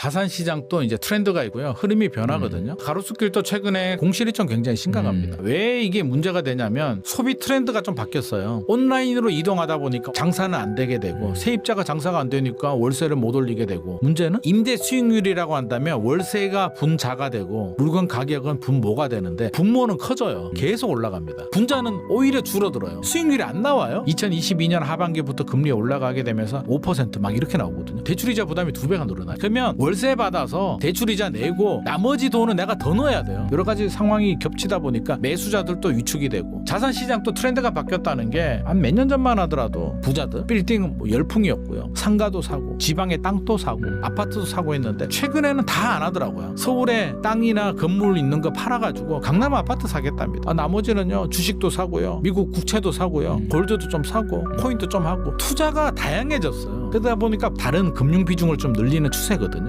자산 시장도 이제 트렌드가 있고요. 흐름이 변하거든요. 가로수길도 최근에 공실이점 굉장히 심각합니다. 왜 이게 문제가 되냐면 소비 트렌드가 좀 바뀌었어요. 온라인으로 이동하다 보니까 장사는 안 되게 되고 세입자가 장사가 안 되니까 월세를 못 올리게 되고 문제는 임대 수익률이라고 한다면 월세가 분자가 되고 물건 가격은 분모가 되는데 분모는 커져요. 계속 올라갑니다. 분자는 오히려 줄어들어요. 수익률이 안 나와요. 2022년 하반기부터 금리 올라가게 되면서 5%막 이렇게 나오거든요. 대출이자 부담이 두 배가 늘어나요. 그러면 월세 받아서 대출이자 내고 나머지 돈은 내가 더 넣어야 돼요. 여러 가지 상황이 겹치다 보니까 매수자들도 위축이 되고 자산 시장도 트렌드가 바뀌었다는 게 한 몇 년 전만 하더라도 부자들 빌딩 뭐 열풍이었고요. 상가도 사고 지방에 땅도 사고 아파트도 사고 했는데 최근에는 다 안 하더라고요. 서울에 땅이나 건물 있는 거 팔아가지고 강남 아파트 사겠답니다. 아, 나머지는요 주식도 사고요. 미국 국채도 사고요. 골드도 좀 사고 코인도 좀 하고 투자가 다양해졌어요. 그러다 보니까 다른 금융 비중을 좀 늘리는 추세거든요.